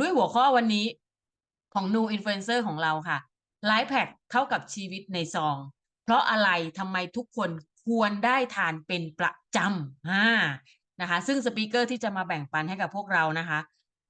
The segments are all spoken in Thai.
ด้วยหัวข้อวันนี้ของ New Influencer ของเราค่ะไลฟ์แพคเท่ากับชีวิตในซอง เพราะอะไรทำไมทุกคนควรได้ทานเป็นประจำอ่านะคะ ซึ่งสปีกเกอร์ที่จะมาแบ่งปันให้กับพวกเรานะคะ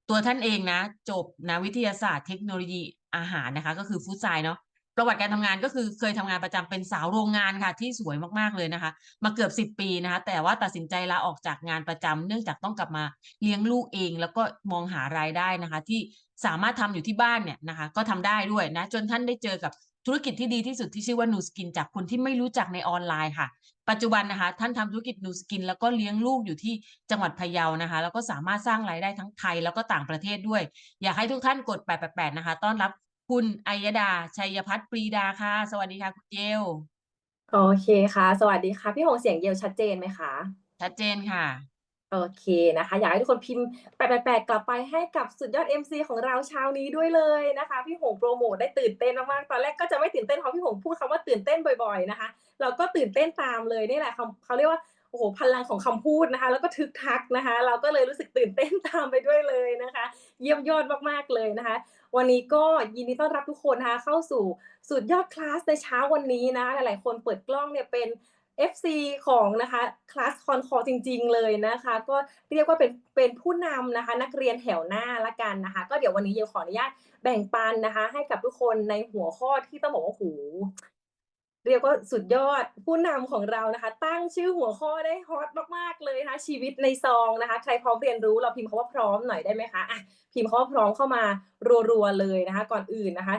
ตัวท่านเองนะ จบนะวิทยาศาสตร์เทคโนโลยีอาหารนะคะ ก็คือฟู้ดไซน์เนาะ ประวัติการทำงานก็คือเคยทำงานประจำเป็นสาวโรงงานค่ะ ที่สวยมากๆเลยนะคะ มาเกือบสิบปีนะคะ แต่ว่าตัดสินใจลาออกจากงานประจำเนื่องจากต้องกลับมาเลี้ยงลูกเอง แล้วก็มองหารายได้นะคะ ที่สามารถทำอยู่ที่บ้านเนี่ยนะคะ ก็ทำได้ด้วยนะ จนท่านได้เจอกับธุรกิจที่ดีที่สุดที่ชื่อว่านูสกินจากคนที่ไม่รู้จักในออนไลน์ค่ะ ปัจจุบันนะคะ ท่านทำธุรกิจนูสกิน แล้วก็เลี้ยงลูกอยู่ที่จังหวัดพะเยานะคะ แล้วก็สามารถสร้างรายได้ทั้งไทยแล้วก็ต่างประเทศด้วย อยากให้ทุกท่านกด 888 นะคะ ต้อนรับ คุณอัยดา ชัยพัฒน์ปรีดาค่ะ สวัสดีค่ะ คุณเยลโอเคค่ะ สวัสดีค่ะ พี่หงเสียงเยลชัดเจนไหมคะ ชัดเจนค่ะ โอเคนะคะ อยากให้ทุกคนพิมพ์แปดแปดกลับไปให้กับสุดยอด MC ของเราเช้านี้ด้วยเลยนะคะ พี่หงโปรโมทได้ตื่นเต้นมากๆตอนแรกก็จะไม่ตื่นเต้นเพราะพี่หงพูดคำว่าตื่นเต้นบ่อย ๆนะคะ เราก็ตื่นเต้นตามเลยนี่แหละคำเขาเรียกว่า โอ้โหพลังของคำพูดนะคะ แล้วก็ทึกทักนะคะ เราก็เลยรู้สึกตื่นเต้นตามไปด้วยเลยนะคะ เยี่ยมยอดมากๆเลยนะคะ วันนี้ก็ยินดีต้อนรับทุกคนนะคะเข้าสู่สุดยอดคลาสในเช้าวันนี้นะหลายๆคนเปิดกล้องเนี่ยเป็น FC ของนะคะคลาสคอนคอจริง ๆ เลยนะคะ ก็เรียกว่าเป็นเป็นผู้นำนะคะ นักเรียนแถวหน้าละกันนะคะ ก็เดี๋ยววันนี้เยลขออนุญาตแบ่งปันนะคะ ให้กับทุกคนในหัวข้อที่ต้องบอกว่าโห เรียกว่าสุดยอดผู้นำของเรานะคะ ตั้งชื่อหัวข้อได้ฮอตมากๆเลยนะคะ ชีวิตในซองนะคะ ใครพร้อมเรียนรู้เราพิมพ์คาว่าพร้อมหน่อยได้ไหมคะอะพิมพ์คำว่าพร้อมเข้ามารัวๆเลยนะคะ ก่อนอื่นนะคะ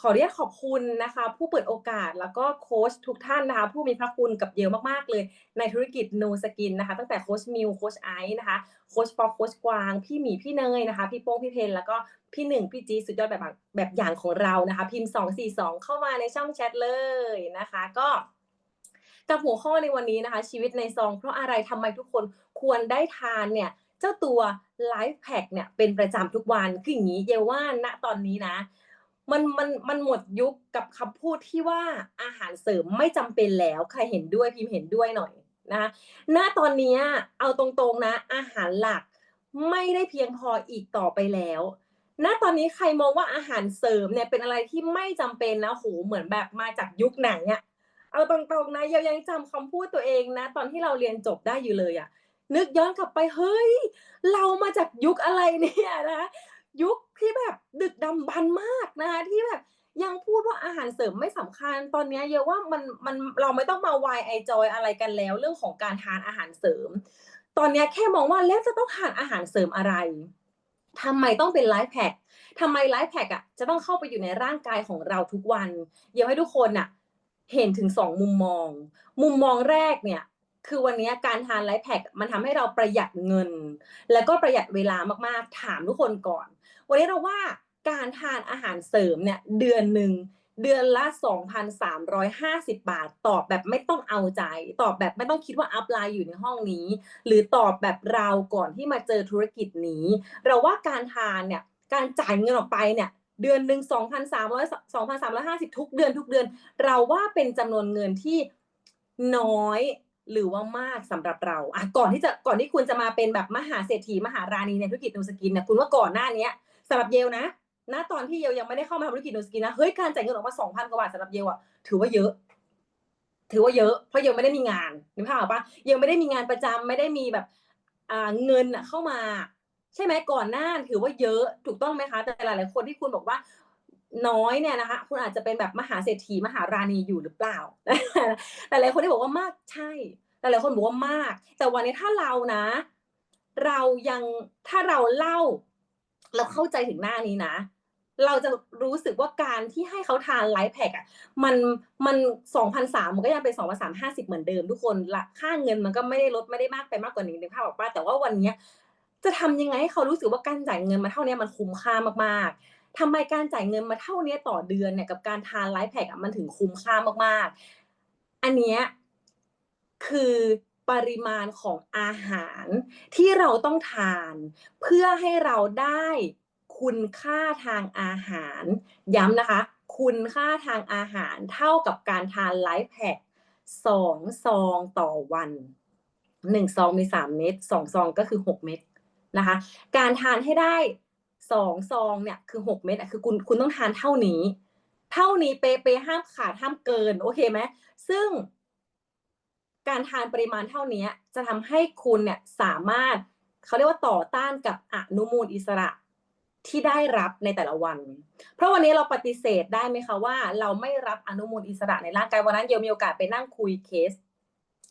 ขอเรียกขอบคุณนะคะ ผู้เปิดโอกาสแล้วก็โค้ชทุกท่านนะคะ ผู้มีพระคุณกับเยลมากๆ เลยในธุรกิจ No Skin นะคะ ตั้งแต่โค้ชมิวโค้ชไอซ์นะคะโค้ชปอโค้ชกวาง พี่หมีพี่เนยนะคะ พี่โป้งพี่เพนแล้วก็พี่หนึ่งพี่จีสุดยอดแบบแบบอย่างของเรานะคะ พิมพ์242เข้ามาในช่องแชทเลยนะคะ ก็กับหัวข้อในวันนี้นะคะ ชีวิตในซอง เพราะอะไรทำไมทุกคนควรได้ทานเนี่ยเจ้าตัว Life Pack เนี่ยเป็นประจำทุกวันคืออย่างนี้เยว่าณตอนนี้นะ มันมันมันหมดยุคกับคำพูดที่ว่าอาหารเสริมไม่จำเป็นแล้วใครเห็นด้วยพิมพ์เห็นด้วยหน่อยนะคะณตอนนี้เอาตรงๆนะ อาหารหลักไม่ได้เพียงพออีกต่อไปแล้วณตอนนี้ใครมองว่าอาหารเสริมเนี่ยเป็นอะไรที่ไม่จำเป็นนะโหเหมือนแบบมาจากยุคไหนอะเอาตรงๆนะยังยังจำคำพูดตัวเองนะ ตอนที่เราเรียนจบได้อยู่เลยอะนึกย้อนกลับไปเฮ้ย เรามาจากยุคอะไรเนี่ยนะ ยุคที่แบบดึกดำบรรพ์มากนะคะที่แบบยังพูดว่าอาหารเสริมไม่สำคัญ ตอนนี้เยอะว่ามันมันเราไม่ต้องมาวายไอจอยอะไรกันแล้ว เรื่องของการทานอาหารเสริม ตอนนี้แค่มองว่าแล้วจะต้องทานอาหารเสริมอะไรทำไมต้องเป็นไลฟ์แพคทำไมไลฟ์แพคอะจะต้องเข้าไปอยู่ในร่างกายของเราทุกวันเดี๋ยวให้ทุกคนอะเห็นถึงสองมุมมอง มุมมองแรกเนี่ยคือวันนี้การทานไลฟ์แพคมันทำให้เราประหยัดเงิน แล้วก็ประหยัดเวลามากๆ ถามทุกคนก่อน วันนี้เราว่าการทานอาหารเสริมเนี่ยเดือนหนึ่งเดือนละ 2,350 บาท ตอบแบบไม่ต้องเอาใจ ตอบแบบไม่ต้องคิดว่าอัพไลน์อยู่ในห้องนี้ หรือตอบแบบเราก่อนที่มาเจอธุรกิจนี้ เราว่าการทานเนี่ย การจ่ายเงินออกไปเนี่ยเดือนหนึ่ง2,300 2,350 ทุกเดือนทุกเดือน เราว่าเป็นจำนวนเงินที่น้อยหรือว่ามากสำหรับเราอะก่อนที่จะก่อนที่คุณจะมาเป็นแบบมหาเศรษฐีมหาราณีในธุรกิจนูสกินเนี่ยคุณว่าก่อนหน้านี้ สำหรับเยลนะณตอนที่เยลยังไม่ได้เข้ามาทำธุรกิจโนสกินนะ เฮ้ย การจ่ายเงินออกมาสองพันกว่าบาทสำหรับเยลอะถือว่าเยอะ ถือว่าเยอะ เพราะเยลไม่ได้มีงานนึกภาพออกปะเยลไม่ได้มีงานประจำไม่ได้มีแบบอ่าเงินอะเข้ามา ใช่ไหมก่อนหน้าถือว่าเยอะถูกต้องไหมคะ แต่หลายๆคนที่คุณบอกว่าน้อยเนี่ยนะคะ คุณอาจจะเป็นแบบมหาเศรษฐีมหาราณีอยู่หรือเปล่า แต่หลายคนที่บอกว่ามากใช่ แต่หลายคนบอกว่ามาก แต่วันนี้ถ้าเรานะ เรายังถ้าเราเล่า เราเข้าใจถึงหน้านี้นะ เราจะรู้สึกว่าการที่ให้เขาทานไลฟ์แพคอะมันมันสองพันสามมันก็ยังเป็นสองพันสามห้าสิบเหมือนเดิมทุกคนละค่าเงินมันก็ไม่ได้ลดไม่ได้มากไปมากกว่านี้นึกภาพออกปะแต่ว่าวันเนี้ยจะทำยังไงให้เขารู้สึกว่าการจ่ายเงินมาเท่านี้มันคุ้มค่ามากๆทำไมการจ่ายเงินมาเท่านี้ต่อเดือนเนี่ยกับการทานไลฟ์แพคอะมันถึงคุ้มค่ามากๆ อันเนี้ยคือ ปริมาณของอาหารที่เราต้องทาน เพื่อให้เราได้คุณค่าทางอาหาร ย้ำนะคะ คุณค่าทางอาหารเท่ากับการทานไลฟ์แพคสองซองต่อวันหนึ่งซองมีสามเม็ดสองซองก็คือหกเม็ดนะคะ การทานให้ได้สองซองเนี่ยคือหกเม็ดอะคือคุณคุณต้องทานเท่านี้ เท่านี้เป๊ะๆห้ามขาดห้ามเกินโอเคไหมซึ่ง การทานปริมาณเท่านี้จะทำให้คุณเนี่ยสามารถเขาเรียกว่าต่อต้านกับอนุมูลอิสระที่ได้รับในแต่ละวัน เพราะวันนี้เราปฏิเสธได้ไหมคะว่า เราไม่รับอนุมูลอิสระในร่างกายวันนั้นเยลมีโอกาสไปนั่งคุยเคส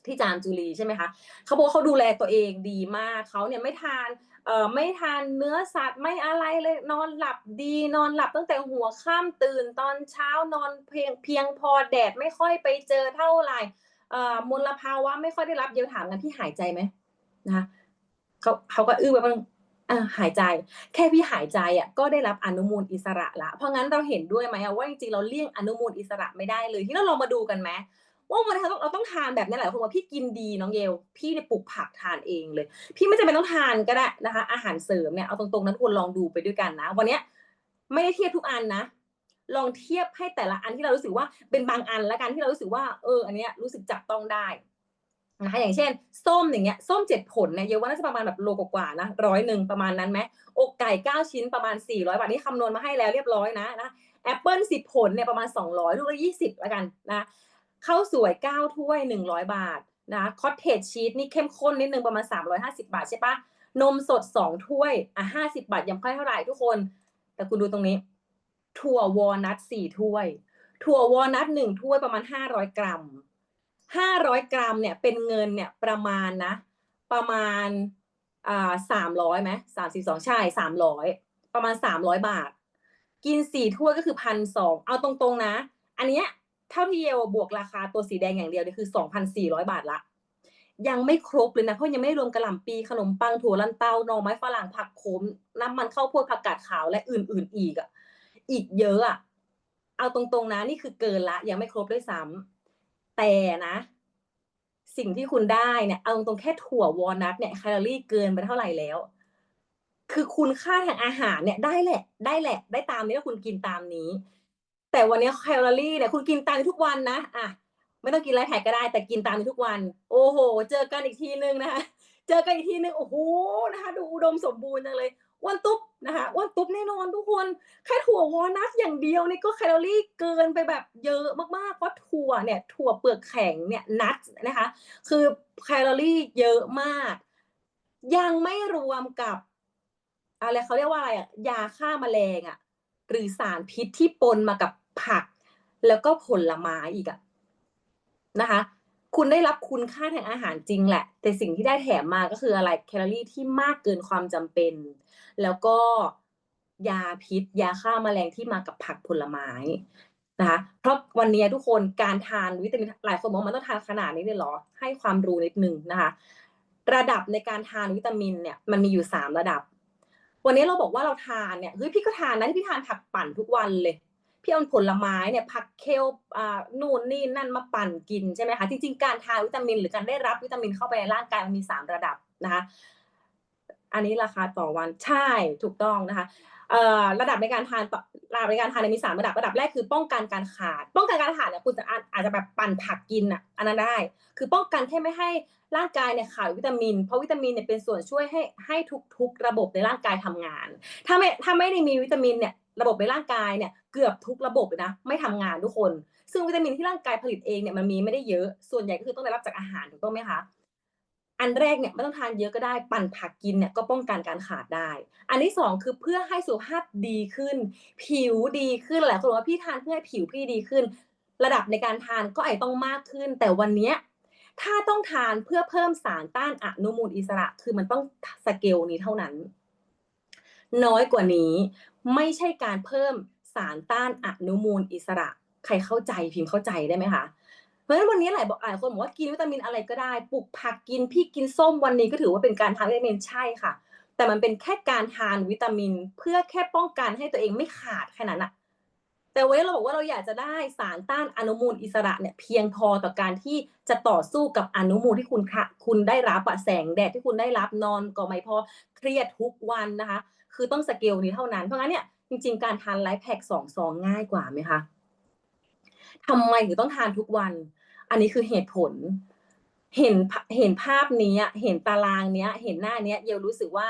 ที่จามจุลีใช่ไหมคะเขาบอกเขาดูแลตัวเองดีมากเขาเนี่ยไม่ทานเอ่อไม่ทานเนื้อสัตว์ไม่อะไรเลยนอนหลับดีนอนหลับตั้งแต่หัวค่ำตื่นตอนเช้านอนเพียงเพียงพอแดดไม่ค่อยไปเจอเท่าไหร่ มลภาวะไม่ค่อยได้รับเดียวถามกันพี่หายใจไหมนะคะเขาเขาก็อื้อไปบ้างหายใจ แค่พี่หายใจอะก็ได้รับอนุมูลอิสระละ เพราะงั้นเราเห็นด้วยไหมว่าจริงๆเราเลี่ยงอนุมูลอิสระไม่ได้เลย ที่เราลองมาดูกันไหมว่าวันนี้เราต้องทานแบบนี้แหละคนว่าพี่กินดีน้องเยลพี่เนี่ยปลูกผักทานเองเลย พี่ไม่จำเป็นต้องทานก็ได้นะคะ อาหารเสริมเนี่ยเอาตรงๆนั้นควรลองดูไปด้วยกันนะ วันนี้ไม่ได้เทียบทุกอันนะ ลองเทียบให้แต่ละอันที่เรารู้สึกว่าเป็นบางอันละกันที่เรารู้สึกว่าเอออันเนี้ยรู้สึกจับต้องได้นะคะอย่างเช่น ส้มอย่างเงี้ยส้มเจ็ดผลเนี่ยเยลว่าน่าจะประมาณแบบโลกว่าๆนะร้อยหนึ่งประมาณนั้นไหมอกไก่เก้าชิ้นประมาณสี่ร้อยบาทนี่คำนวณมาให้แล้วเรียบร้อยนะนะแอปเปิลสิบผลเนี่ยประมาณสองร้อยลูกละยี่สิบละกันนะข้าวสวย9ถ้วย100บาทนะคอตเทจชีสนี่เข้มข้นนิดนึงประมาณ350บาทใช่ปะนมสด2ถ้วยอะ50บาทยังค่อยเท่าไหร่ทุกคน แต่คุณดูตรงนี้ ถั่ววอลนัท4ถ้วย ถั่ววอลนัท1ถ้วยประมาณ500กรัม500กรัมเนี่ยเป็นเงินเนี่ยประมาณนะ ประมาณอ่า300ไหม32ใช่300ประมาณ300บาท กิน4ถ้วยก็คือพันสองเอาตรงๆนะ อันเนี้ยเท่าที่เยลบวกราคาตัวสีแดงอย่างเดียวเนี่ยคือ2,400บาทละยังไม่ครบเลยนะ เพราะยังไม่รวมกระหล่ำปีขนมปังถั่วลันเตาหน่อไม้ฝรั่งผักโขมน้ำมันข้าวโพดผักกาดขาวและอื่นๆ อีกอะ อีกเยอะอะเอาตรงๆนะนี่คือเกินละ ยังไม่ครบด้วยซ้ำแต่นะ สิ่งที่คุณได้เนี่ยเอาตรงๆแค่ถั่ววอลนัทเนี่ยแคลอรี่เกินไปเท่าไหร่แล้ว คือคุณค่าทางอาหารเนี่ยได้แหละ ได้แหละ ได้ตามนี้ถ้าคุณกินตามนี้ แต่วันนี้แคลอรี่เนี่ยคุณกินตามนี้ทุกวันนะอะไม่ต้องกินไรแท็กก็ได้ แต่กินตามนี้ทุกวัน โอ้โห เจอกันอีกทีนึงนะคะเจอกันอีกทีนึงโอ้โหนะคะดูอุดมสมบูรณ์จังเลย อ้วนตุ๊บนะคะอ้วนตุ๊บแน่นอนทุกคนแค่ถั่ววอลนัทอย่างเดียวนี่ก็แคลอรี่เกินไปแบบเยอะมากๆเพราะถั่วเนี่ยถั่วเปลือกแข็งเนี่ยนัทนะคะ คือแคลอรี่เยอะมาก ยังไม่รวมกับอะไรเขาเรียกว่าอะไรอะยาฆ่าแมลงอะหรือสารพิษที่ปนมากับผัก แล้วก็ผลไม้อีกอะนะคะ คุณได้รับคุณค่าทางอาหารจริงแหละ แต่สิ่งที่ได้แถมมาก็คืออะไรแคลอรี่ที่มากเกินความจำเป็น แล้วก็ยาพิษ ยาฆ่าแมลงที่มากับผักผลไม้นะคะเพราะวันนี้ทุกคนการทานวิตามินหลายคนบอกมันต้องทานขนาดนี้เลยเหรอ ให้ความรู้นิดนึงนะคะ ระดับในการทานวิตามินเนี่ยมันมีอยู่สามระดับ วันนี้เราบอกว่าเราทานเนี่ยเฮ้ยพี่ก็ทานนะที่พี่ทานผักปั่นทุกวันเลย พี่เอาผลไม้เนี่ยผักเคลอ่านู่นนี่นั่นมาปั่นกินใช่ไหมคะจริงๆการทานวิตามิน หรือการได้รับวิตามินเข้าไปในร่างกายมันมีสามระดับนะคะอันนี้ราคาต่อวันใช่ถูกต้องนะคะระดับในการทานระดับในการทานเนี่ยมีสามระดับระดับแรกคือป้องกันการขาด ป้องกันการขาดเนี่ยคุณจะอาจจะแบบปั่นผักกินอะอันนั้นได้ คือป้องกันแค่ไม่ให้ร่างกายเนี่ยขาดวิตามิน เพราะวิตามินเนี่ยเป็นส่วนช่วยให้ให้ทุกๆ ระบบในร่างกายทำงาน ถ้าไม่ถ้าไม่ได้มีวิตามินเนี่ยระบบในร่างกายเนี่ย เกือบทุกระบบเลยนะ ไม่ทำงานทุกคน ซึ่งวิตามินที่ร่างกายผลิตเองเนี่ยมันมีไม่ได้เยอะ ส่วนใหญ่ก็คือต้องได้รับจากอาหารถูกต้องไหมคะอันแรกเนี่ยไม่ต้องทานเยอะก็ได้ปั่นผักกินเนี่ยก็ป้องกันการขาดได้ อันที่สองคือเพื่อให้สุขภาพดีขึ้น ผิวดีขึ้นหลายคนบอกว่าพี่ทานเพื่อให้ผิวพี่ดีขึ้น ระดับในการทานก็อาจต้องมากขึ้น แต่วันนี้ถ้าต้องทานเพื่อเพิ่มสารต้านอนุมูลอิสระ คือมันต้องสเกลนี้เท่านั้น น้อยกว่านี้ไม่ใช่การเพิ่ม สารต้านอนุมูลอิสระ ใครเข้าใจพิมพ์เข้าใจได้ไหมคะเพราะฉะนั้นวันนี้หลายบอกหลายคนบอกว่ากินวิตามินอะไรก็ได้ปลูกผักกินพี่กินส้มวันนี้ก็ถือว่าเป็นการทานวิตามินใช่ค่ะ แต่มันเป็นแค่การทานวิตามิน เพื่อแค่ป้องกันให้ตัวเองไม่ขาดแค่นั้นอะแต่วันนี้เราบอกว่าเราอยากจะได้สารต้านอนุมูลอิสระเนี่ยเพียงพอต่อการที่จะต่อสู้กับอนุมูลที่คุณค่ะคุณได้รับอะแสงแดดที่คุณได้รับนอนก็ไม่พอเครียดทุกวันนะคะ คือต้องสเกลนี้เท่านั้นเพราะงั้นเนี่ย จริงๆ การทานไลฟ์แพ็กสองซองง่ายกว่าไหมคะทำไมถึงต้องทานทุกวัน อันนี้คือเหตุผล เห็นเห็นภาพนี้เห็นตารางเนี้ย เห็นหน้าเนี้ยเยลรู้สึกว่า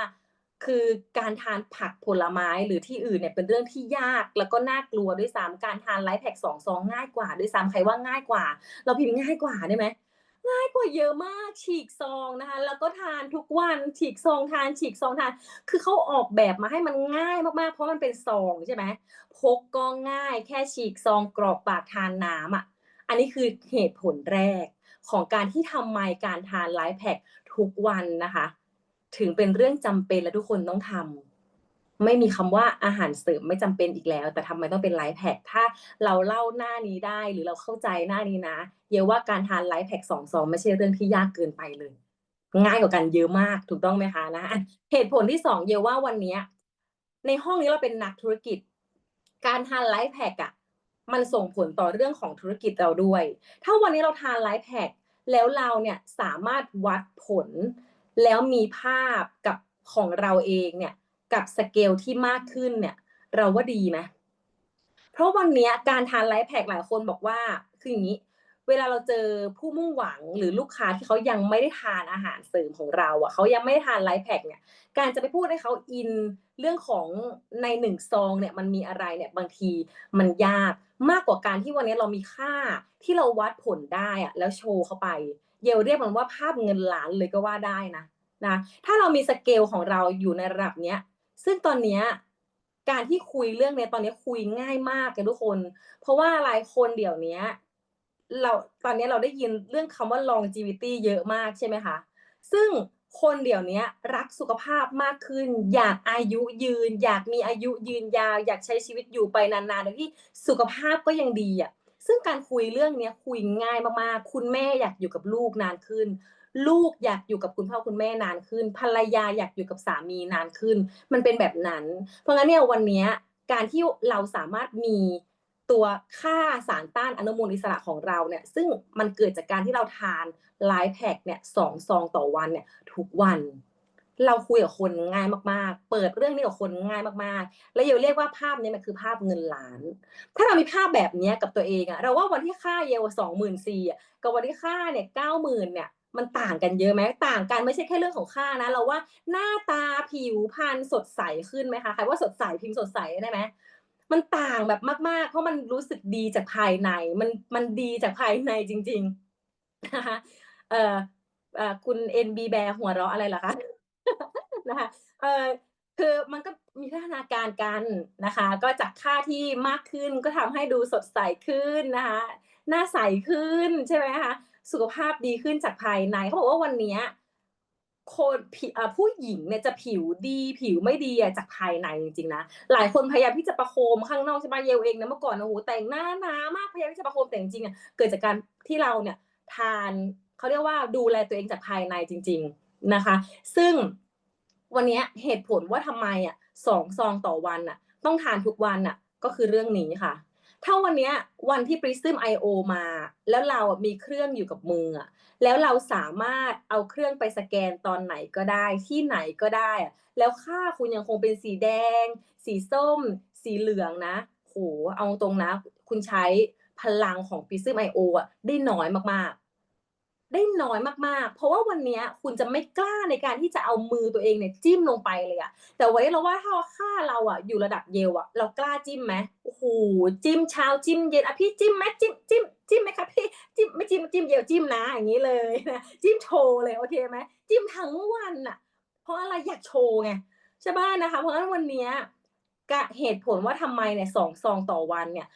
คือการทานผักผลไม้หรือที่อื่นเนี่ยเป็นเรื่องที่ยากแล้วก็น่ากลัวด้วยซ้ำการทานไลฟ์แพ็กสองซองง่ายกว่าด้วยซ้ำใครว่าง่ายกว่า เราพิมพ์ง่ายกว่าได้ไหม ง่ายกว่าเยอะมากฉีกซองนะคะ แล้วก็ทานทุกวันฉีกซองทาน ฉีกซองทาน คือเขาออกแบบมาให้มันง่ายมากๆ เพราะมันเป็นซองใช่ไหมพกก็ง่ายแค่ฉีกซองกรอกปากทานน้ำอะอันนี้คือเหตุผลแรกของการที่ทำไมการทานไลฟ์แพ็กทุกวันนะคะ ถึงเป็นเรื่องจำเป็นและทุกคนต้องทำ ไม่มีคำว่าอาหารเสริมไม่จำเป็นอีกแล้ว แต่ทำไมต้องเป็นไลฟ์แพ็กถ้าเราเล่าหน้านี้ได้หรือเราเข้าใจหน้านี้นะ เยาว่าการทานไลฟ์แพ็กสองซองไม่ใช่เรื่องที่ยากเกินไปเลย ง่ายกว่ากันเยอะมากถูกต้องไหมคะนะเหตุผลที่สองเยาว่าวันนี้ในห้องนี้เราเป็นนักธุรกิจ การทานไลฟ์แพ็กอะมันส่งผลต่อเรื่องของธุรกิจเราด้วย ถ้าวันนี้เราทานไลฟ์แพ็กแล้วเราเนี่ยสามารถวัดผลแล้วมีภาพกับของเราเองเนี่ย กับสเกลที่มากขึ้นเนี่ย เราว่าดีไหมเพราะวันนี้การทานไลฟ์แพกหลายคนบอกว่าคืออย่างนี้ เวลาเราเจอผู้มุ่งหวังหรือลูกค้าที่เขายังไม่ได้ทานอาหารเสริมของเราอะเขายังไม่ได้ทานไลฟ์แพกเนี่ย การจะไปพูดให้เขาอินเรื่องของในหนึ่งซองเนี่ยมันมีอะไรเนี่ยบางทีมันยากมากกว่าการที่วันนี้เรามีค่าที่เราวัดผลได้อะแล้วโชว์เข้าไป เยลเรียกมันว่าภาพเงินล้านเลยก็ว่าได้นะนะถ้าเรามีสเกลของเราอยู่ในระดับเนี้ย ซึ่งตอนเนี้ยการที่คุยเรื่องเนี้ยตอนนี้คุยง่ายมากกันทุกคน เพราะว่าหลายคนเดี๋ยวเนี้ยเราตอนนี้เราได้ยินเรื่องคำว่า longevity เยอะมากใช่ไหมคะ ซึ่งคนเดี๋ยวนี้รักสุขภาพมากขึ้น อยากอายุยืน อยากมีอายุยืนยาว อยากใช้ชีวิตอยู่ไปนานๆโดยที่สุขภาพก็ยังดีอะซึ่งการคุยเรื่องนี้คุยง่ายมากๆ คุณแม่อยากอยู่กับลูกนานขึ้น ลูกอยากอยู่กับคุณพ่อคุณแม่นานขึ้น ภรรยาอยากอยู่กับสามีนานขึ้น มันเป็นแบบนั้น เพราะงั้นเนี่ยวันนี้การที่เราสามารถมีตัวค่าสารต้านอนุมูลอิสระของเราเนี่ย ซึ่งมันเกิดจากการที่เราทานไลฟ์แพ็กเนี่ยสองซองต่อวันเนี่ยทุกวัน เราคุยกับคนง่ายมากๆ เปิดเรื่องนี้กับคนง่ายมากๆ และเยลเรียกว่าภาพนี้มันคือภาพเงินล้าน ถ้าเรามีภาพแบบนี้กับตัวเองอะเราว่าวันที่ค่าเยลสองหมื่นสี่อะกับวันที่ค่าเนี่ยเก้าหมื่นเนี่ย มันต่างกันเยอะไหมต่างกันไม่ใช่แค่เรื่องของค่านะ เราว่าหน้าตาผิวพรรณสดใสขึ้นไหมคะใครว่าสดใสพิมพ์สดใสได้ไหมมันต่างแบบมาก ๆ เพราะมันรู้สึกดีจากภายใน มันมันดีจากภายในจริงๆนะคะเอ่อเอ่อคุณ NB Bear หัวเราะอะไรเหรอคะนะคะเอ่อคือมันก็มีพัฒนาการกันนะคะ ก็จากค่าที่มากขึ้นก็ทำให้ดูสดใสขึ้นนะคะหน้าใสขึ้นใช่ไหมคะ สุขภาพดีขึ้นจากภายในเขาบอกว่าวันนี้คนผู้หญิงเนี่ยจะผิวดีผิวไม่ดีจากภายในจริงๆนะหลายคนพยายามที่จะประโคมข้างนอกใช่ไหมเยลเองนะเมื่อก่อนโอ้โหแต่งหน้าหนามากพยายามที่จะประโคมแต่จริงๆอะเกิดจากการที่เราเนี่ยทานเขาเรียกว่าดูแลตัวเองจากภายในจริง ๆนะคะ ซึ่งวันนี้เหตุผลว่าทำไมอะสองซองต่อวันอะ ต้องทานทุกวันอะ ก็คือเรื่องนี้ค่ะ ถ้าวันเนี้ยวันที่ Prism IO มา แล้วเราอะมีเครื่องอยู่กับมืออะแล้วเราสามารถเอาเครื่องไปสแกนตอนไหนก็ได้ ที่ไหนก็ได้อะแล้วค่าคุณยังคงเป็นสีแดง สีส้ม สีเหลืองนะโหเอาตรงนะ คุณใช้พลังของ Prism IO อะได้น้อยมากๆ ได้น้อยมากๆ เพราะว่าวันนี้คุณจะไม่กล้าในการที่จะเอามือตัวเองเนี่ยจิ้มลงไปเลยอะแต่ไว้เราว่าถ้าค่าเราอะอยู่ระดับเยลอะเรากล้าจิ้มไหม โอ้โหจิ้มเช้าจิ้มเย็นอะพี่จิ้มไหมจิ้มจิ้มจิ้มไหมคะพี่จิ้มไม่จิ้มจิ้มเยลจิ้มนะอย่างนี้เลยนะจิ้มโชว์เลยโอเคไหมจิ้มทั้งวันอะ เพราะอะไรอยากโชว์ไงใช่ป่ะนะคะ เพราะฉะนั้นวันนี้กะเหตุผลว่าทำไมเนี่ยสองซองต่อวันเนี่ย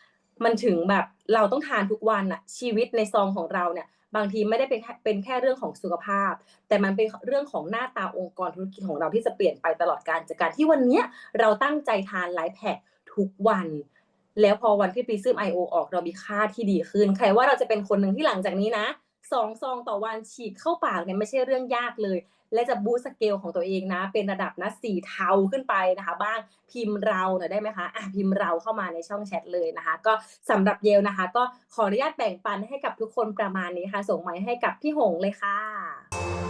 มันถึงแบบเราต้องทานทุกวันอะ ชีวิตในซองของเราเนี่ย บางทีไม่ได้เป็นแค่เป็นแค่เรื่องของสุขภาพ แต่มันเป็นเรื่องของหน้าตาองค์กรธุรกิจของเราที่จะเปลี่ยนไปตลอดการจากการที่วันนี้เราตั้งใจทานไลฟ์แพคทุกวัน แล้วพอวันที่ปีซึม IO ออกเรามีค่าที่ดีขึ้น ใครว่าเราจะเป็นคนหนึ่งที่หลังจากนี้นะสองซองต่อวันฉีดเข้าปากเนี่ยไม่ใช่เรื่องยากเลย และจะบูสต์สเกลของตัวเองนะ เป็นระดับนะสี่เท่าขึ้นไปนะคะ บ้างพิมพ์เราหน่อยได้ไหมคะอะพิมพ์เราเข้ามาในช่องแชทเลยนะคะ ก็สำหรับเยลนะคะ ก็ขออนุญาตแบ่งปันให้กับทุกคนประมาณนี้ค่ะ ส่งไปให้กับพี่หงเลยค่ะ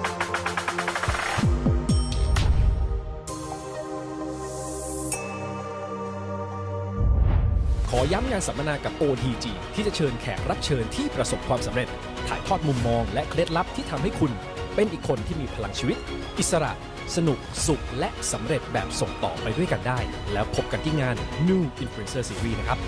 ย้ำงานสัมมนากับ OTG ที่จะเชิญแขกรับเชิญที่ประสบความสำเร็จ ถ่ายทอดมุมมองและเคล็ดลับที่ทำให้คุณ เป็นอีกคนที่มีพลังชีวิต อิสระ สนุก สุข และสำเร็จแบบส่งต่อไปด้วยกันได้ แล้วพบกันที่งาน New Influencer Series นะครับ